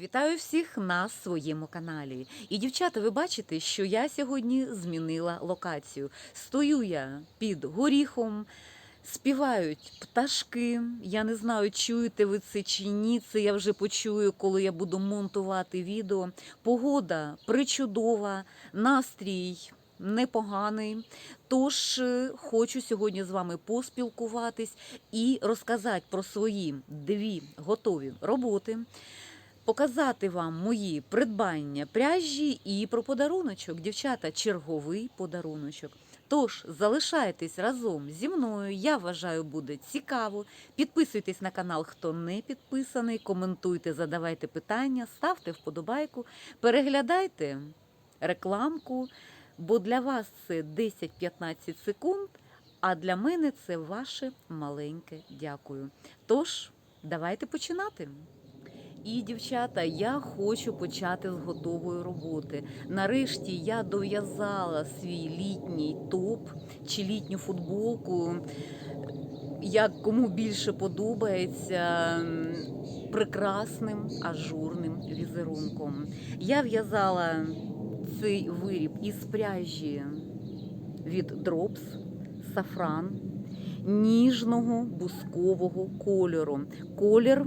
Вітаю всіх на своєму каналі. І дівчата, ви бачите, що я сьогодні змінила локацію. Стою я під горіхом, співають пташки. Я не знаю, чуєте ви це чи ні. Це я вже почую, коли я буду монтувати відео. Погода причудова, настрій. Непоганий, тож е, хочу сьогодні з вами поспілкуватись і розказати про свої дві готові роботи, показати вам мої придбання пряжі і про подаруночок. Дівчата, черговий подаруночок. Тож залишайтесь разом зі мною. Я вважаю, буде цікаво. Підписуйтесь на канал, хто не підписаний. Коментуйте, задавайте питання, ставте вподобайку, переглядайте рекламку, бо для вас це 10-15 секунд, а для мене це ваше маленьке дякую. Тож, давайте починати. І, дівчата, я хочу почати з готової роботи. Нарешті я дов'язала свій літній топ чи літню футболку, як кому більше подобається, прекрасним ажурним візерунком. Я в'язала цей виріб із пряжі від Drops Сафран ніжного бускового кольору. Колір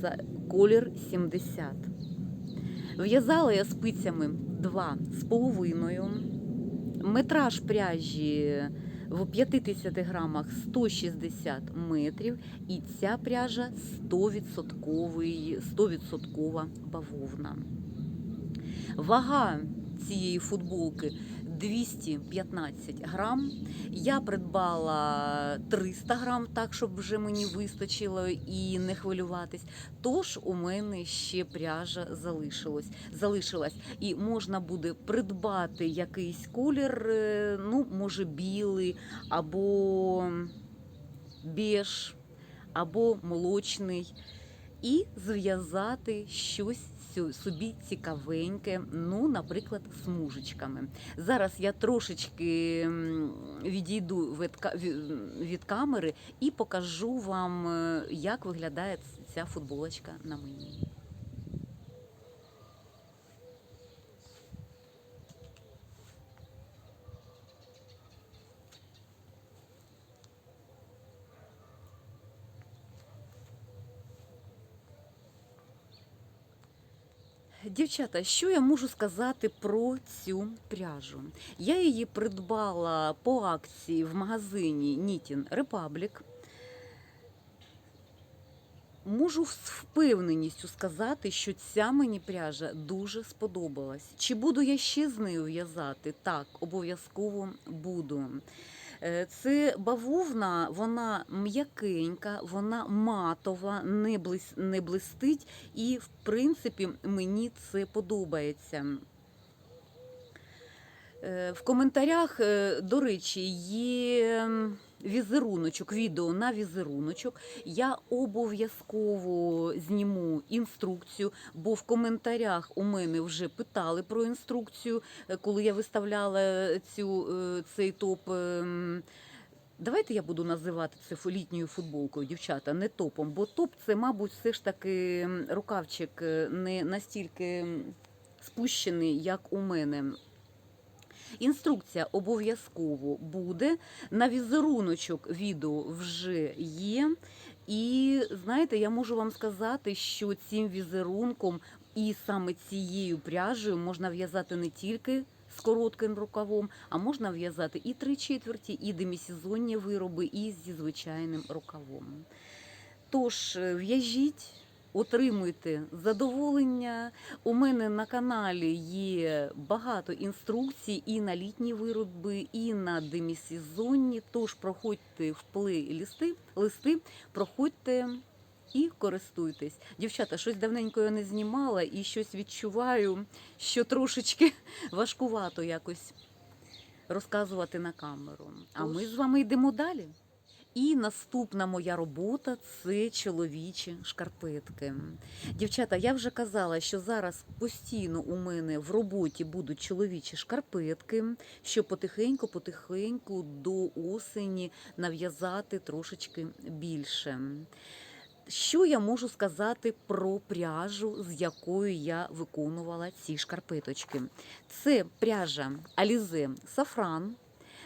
за колір 70. В'язала я спицями 2,5. Метраж пряжі в 50 грамах 160 метрів. І ця пряжа 100%, 100% бавовна. Вага цієї футболки 215 грам. Я придбала 300 грам, так щоб вже мені вистачило і не хвилюватись. Тож у мене ще пряжа залишилась. залишилась. І можна буде придбати якийсь колір, е, ну, може, білий або беж, або молочний. І зв'язати щось собі цікавеньке, ну, наприклад, смужечками. Зараз я трошечки відійду від, камери і покажу вам, е, як виглядає ця футболочка на мені. Дівчата, що я можу сказати про цю пряжу? Я її придбала по акції в магазині Knitting Republic. Можу з впевненістю сказати, що ця мені пряжа дуже сподобалась. Чи буду я ще з нею в'язати? Так, обов'язково буду. Е, Це бавовна, вона м'якенька, вона матова, не, блис, не блистить, і в принципі мені це подобається. Е, В коментарях, е, до речі, є візеруночок, відео на візеруночок. Я обов'язково зніму інструкцію, бо в коментарях у мене вже питали про інструкцію, е, коли я виставляла цю, е, цей топ. ем, Давайте я буду називати це літньою футболкою, дівчата, не топом, бо топ це, мабуть, все ж таки рукавчик е, не настільки спущений, як у мене. Інструкція обов'язково буде. На візеруночок відео вже є. І знаєте, я можу вам сказати, що цим візерунком і саме цією пряжею можна в'язати не тільки з коротким рукавом, а можна в'язати і три четверті, і демісезонні вироби, і зі звичайним рукавом. Тож е, в'яжіть. Отримуйте задоволення. У мене на каналі є багато інструкцій і на літні вироби, і на демісезонні. Тож проходьте в плейлисти, листи, проходьте і користуйтесь. Дівчата, щось давненько я не знімала і щось відчуваю, що трошечки важкувато якось розказувати на камеру. А ми з вами йдемо далі. І наступна моя робота це чоловічі шкарпетки. Дівчата, я вже казала, що зараз постійно у мене в роботі будуть чоловічі шкарпетки, щоб потихеньку-потихеньку до осені нав'язати трошечки більше. Що я можу сказати про пряжу, з якою я виконувала ці шкарпеточки? Це пряжа Alize Сафран.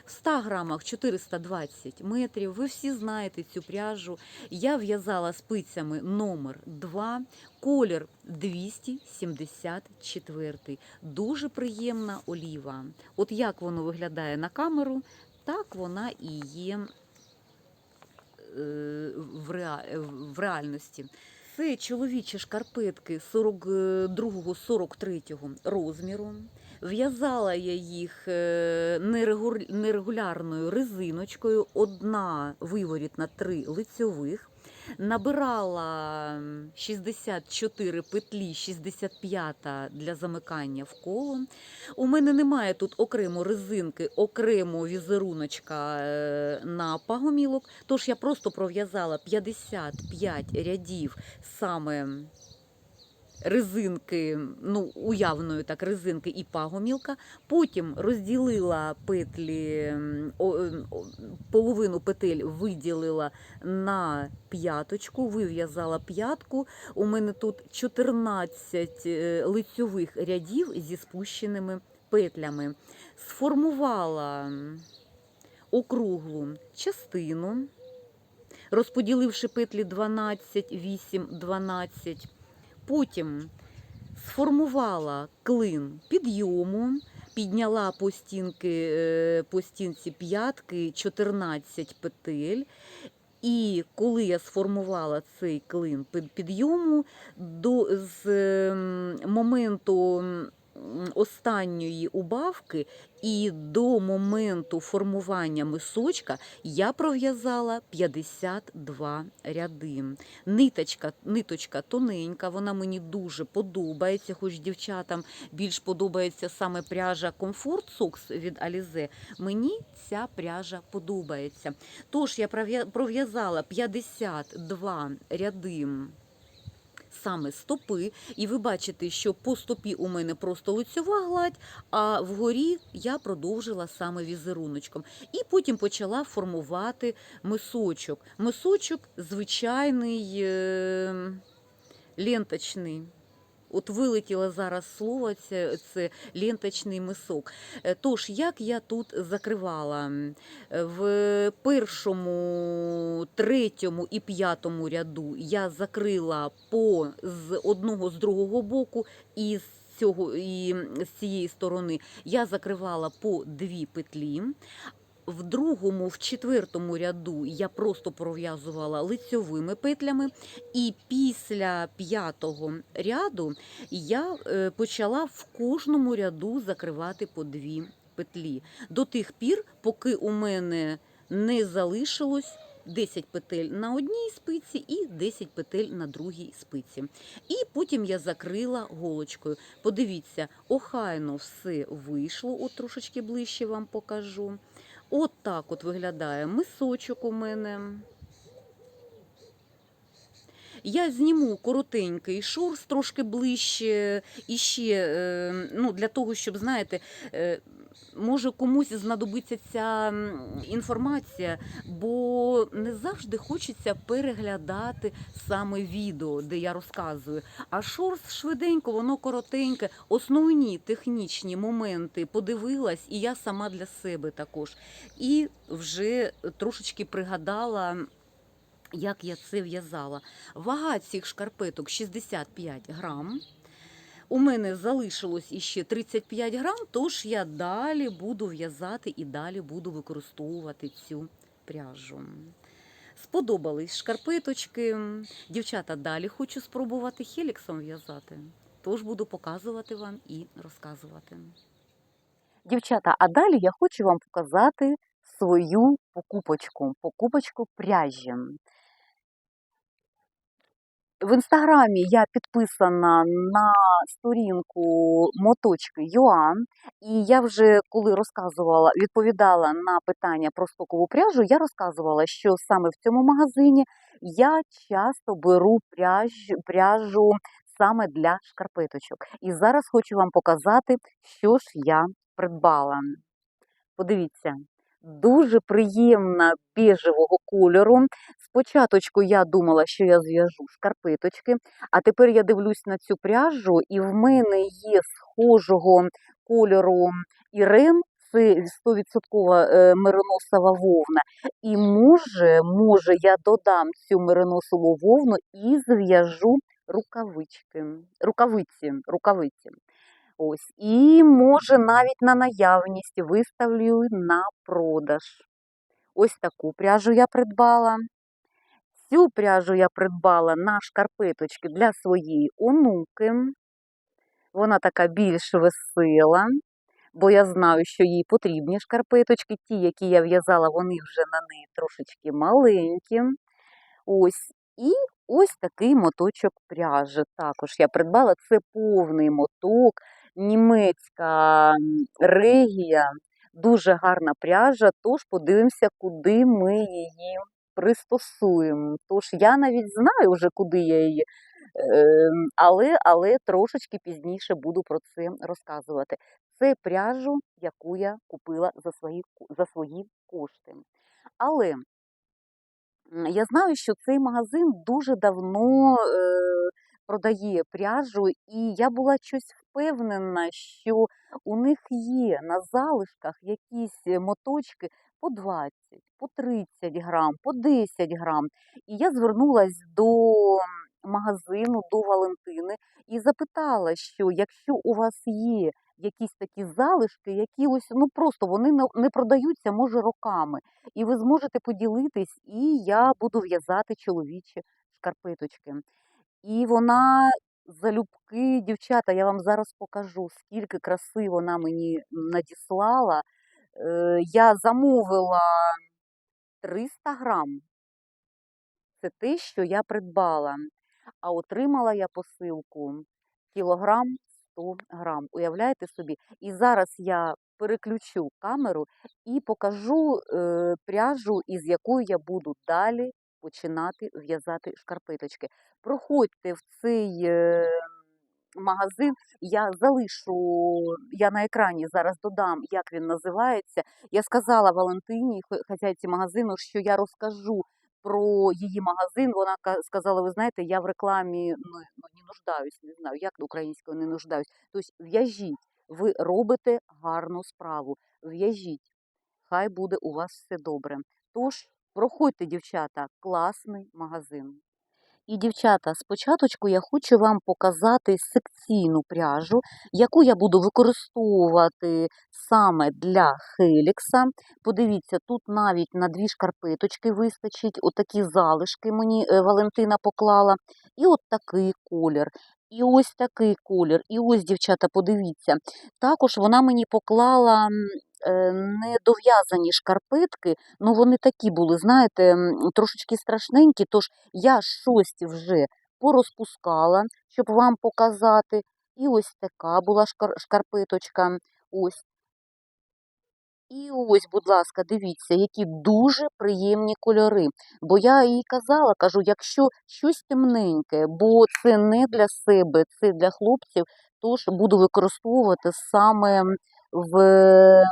В 100 грамах 420 метрів. Ви всі знаєте цю пряжу. Я в'язала спицями номер 2, колір 274. Дуже приємна оліва. От як воно виглядає на камеру, так вона і є е, в, реа- в реальності. Це чоловічі шкарпетки 42-43 розміру. В'язала я їх е, нерегулярною резиночкою, одна виворітна, три лицьових. Набирала 64 петлі, 65 для замикання в коло. У мене немає тут окремо резинки, окремо візеруночка е, на пагомілок, тож я просто пров'язала 55 рядів саме резинки, ну, уявної так, резинки і пагомілка. Потім розділила петлі, о, половину петель виділила на п'яточку, вив'язала п'ятку. У мене тут 14 е, лицьових рядів зі спущеними петлями. Сформувала округлу частину, розподіливши петлі 12, 8, 12. Потім сформувала клин підйому, підняла по, стінки, е, по стінці п'ятки 14 петель. І коли я сформувала цей клин під- підйому, до, з ем, моменту останньої убавки і до моменту формування мисочка я пров'язала 52 ряди. Ниточка, ниточка тоненька, вона мені дуже подобається, хоч дівчатам більш подобається саме пряжа Comfort Socks від Alize. Мені ця пряжа подобається. Тож я пров'я- пров'язала 52 ряди. Саме стопи, і ви бачите, що по стопі у мене просто лицьова гладь, а вгорі я продовжила саме візеруночком. І потім почала формувати мисочок. Мисочок звичайний е, ленточний. От вилетіло зараз слово, це, це ленточний мисок. Е, Тож, як я тут закривала? В першому, третьому і п'ятому ряду я закрила по з одного з другого боку і з цього і з цієї сторони я закривала по дві петлі. В другому, в четвертому ряду я просто пров'язувала лицьовими петлями, і після п'ятого ряду я е, почала в кожному ряду закривати по дві петлі. До тих пір, поки у мене не залишилось 10 петель на одній спиці і 10 петель на другій спиці. І потім я закрила голочкою. Подивіться, охайно все вийшло, от трошечки ближче вам покажу. От так от виглядає мисочок у мене. Я зніму коротенький шурс трошки ближче і ще е, ну, для того, щоб, знаєте, е, може комусь знадобиться ця інформація, бо не завжди хочеться переглядати саме відео, де я розказую. А шорс швиденько, воно коротеньке, основні технічні моменти подивилась, і я сама для себе також. І вже трошечки пригадала. Як я це в'язала. Вага цих шкарпеток 65 грам. У мене залишилось іще 35 грам, тож я далі буду в'язати і далі буду використовувати цю пряжу. Сподобались шкарпеточки. Дівчата, далі хочу спробувати хеліксом в'язати. Тож буду показувати вам і розказувати. Дівчата, а далі я хочу вам показати свою покупочку, покупочку пряжі. В інстаграмі я підписана на сторінку моточки Юан, і я вже коли розказувала, відповідала на питання про стокову пряжу, я розказувала, що саме в цьому магазині я часто беру пряж, пряжу саме для шкарпеточок. І зараз хочу вам показати, що ж я придбала. Подивіться, дуже приємна біжевого кольору. Спочатку я думала, що я зв'яжу шкарпеточки, а тепер я дивлюсь на цю пряжу, і в мене є схожого кольору Ірен, це 100% е, мериносова вовна. І може, може, я додам цю мериносову вовну і зв'яжу рукавички, рукавиці, рукавиці. Ось. І може навіть на наявність виставлю на продаж. Ось таку пряжу я придбала. Цю пряжу я придбала на шкарпеточки для своєї онуки. Вона така більш весела, бо я знаю, що їй потрібні шкарпеточки. Ті, які я в'язала, вони вже на неї трошечки маленькі. Ось. І ось такий моточок пряжі. Також я придбала це повний моток, німецька регія, дуже гарна пряжа, тож подивимося, куди ми її пристосуємо. Тож я навіть знаю вже, куди я її, ем, але, але трошечки пізніше буду про це розказувати. Це пряжу, яку я купила за свої, за свої кошти. Але Я знаю, що цей магазин дуже давно е, продає пряжу, і я була щось впевнена, що у них є на залишках якісь е, моточки по 20, по 30 грам, по 10 грам. І я звернулася до магазину, до Валентини і запитала, що якщо у вас є якісь такі залишки, які ось ну просто вони не продаються, може, роками і ви зможете поділитись, і я буду в'язати чоловічі шкарпеточки. І вона залюбки, дівчата, я вам зараз покажу, скільки краси вона мені надіслала. Е, Я замовила 300 грам. Це те, що я придбала. А отримала я посилку кілограм 100 грам. Уявляєте собі? І зараз я переключу камеру і покажу е, пряжу, із якою я буду далі починати в'язати шкарпеточки. Проходьте в цей е, магазин, я залишу, я на екрані зараз додам, як він називається. Я сказала Валентині, хазяйці магазину, що я розкажу про її магазин. Вона сказала: ви знаєте, я в рекламі ну, ну, не нуждаюсь, не знаю, як українською не нуждаюсь. Тобто в'яжіть, ви робите гарну справу. В'яжіть, хай буде у вас все добре. Тож, проходьте, дівчата, класний магазин. І, дівчата, спочатку я хочу вам показати секційну пряжу, яку я буду використовувати саме для хелікса. Подивіться, тут навіть на дві шкарпеточки вистачить, отакі залишки мені е, Валентина поклала. І от такий колір. І ось такий колір. І ось, дівчата, подивіться. Також вона мені поклала недов'язані шкарпетки, ну вони такі були, знаєте, трошечки страшненькі, тож я щось вже порозпускала, щоб вам показати. І ось така була шкар- шкарпеточка. Ось. І ось, будь ласка, дивіться, які дуже приємні кольори. Бо я їй казала, кажу, якщо щось темненьке, бо це не для себе, це для хлопців, тож буду використовувати саме в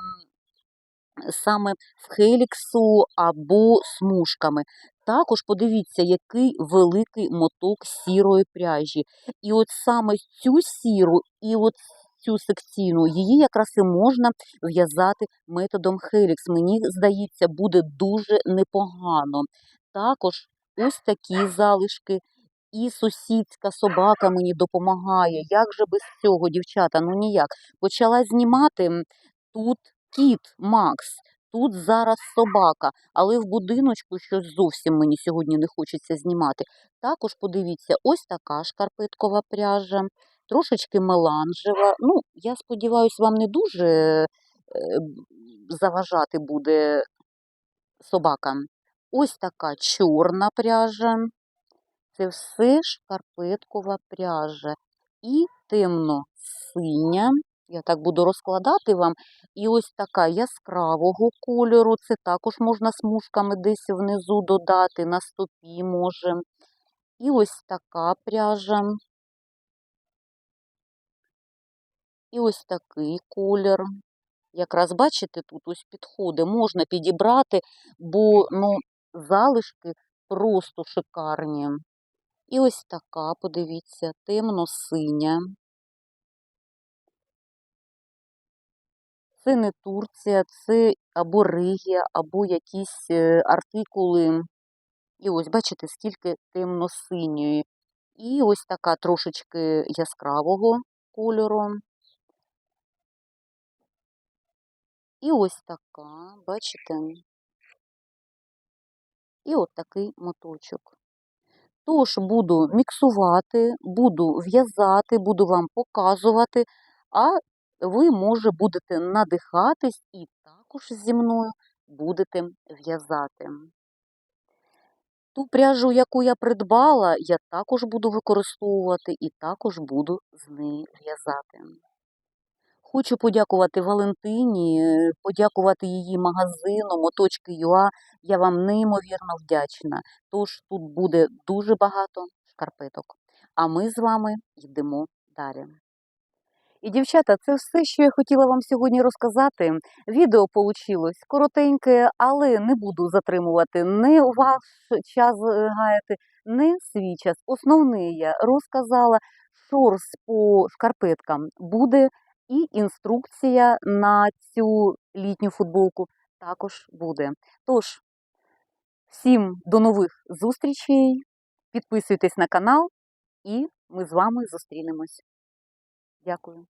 саме в хеліксу або смужками. Також подивіться, який великий моток сірої пряжі. І от саме цю сіру і от цю секційну, її якраз і можна в'язати методом хелікс. Мені здається, буде дуже непогано. Також ось такі залишки. І сусідська собака мені допомагає. Як же без цього, дівчата? Ну ніяк. Почала знімати тут кіт Макс, тут зараз собака, але в будиночку щось зовсім мені сьогодні не хочеться знімати. Також подивіться, ось така шкарпеткова пряжа, трошечки меланжева. Ну, я сподіваюся, вам не дуже е, заважати буде собака. Ось така чорна пряжа. Це все шкарпеткова пряжа. І темно-синя. Я так буду розкладати вам. І ось така яскравого кольору. Це також можна смужками десь внизу додати, на стопі може. І ось така пряжа. І ось такий колір. Якраз бачите, тут ось підходи можна підібрати, бо ну, залишки просто шикарні. І ось така, подивіться, темно-синя. Це не Турція, це або Ригія, або якісь е, артикули. І ось, бачите, скільки темно-синьої. І ось така трошечки яскравого кольору. І ось така, бачите? І от такий моточок. Тож буду міксувати, буду в'язати, буду вам показувати, а ви, може, будете надихатись і також зі мною будете в'язати. Ту пряжу, яку я придбала, я також буду використовувати і також буду з неї в'язати. Хочу подякувати Валентині, подякувати її магазину Моточки ЮА. Я вам неймовірно вдячна. Тож тут буде дуже багато шкарпеток. А ми з вами йдемо далі. І, дівчата, це все, що я хотіла вам сьогодні розказати. Відео вийшло коротеньке, але не буду затримувати не ваш час гаяти, не свій час. Основне я розказала, шорс по шкарпеткам буде, і інструкція на цю літню футболку також буде. Тож, всім до нових зустрічей. Підписуйтесь на канал, і ми з вами зустрінемось. Дякую.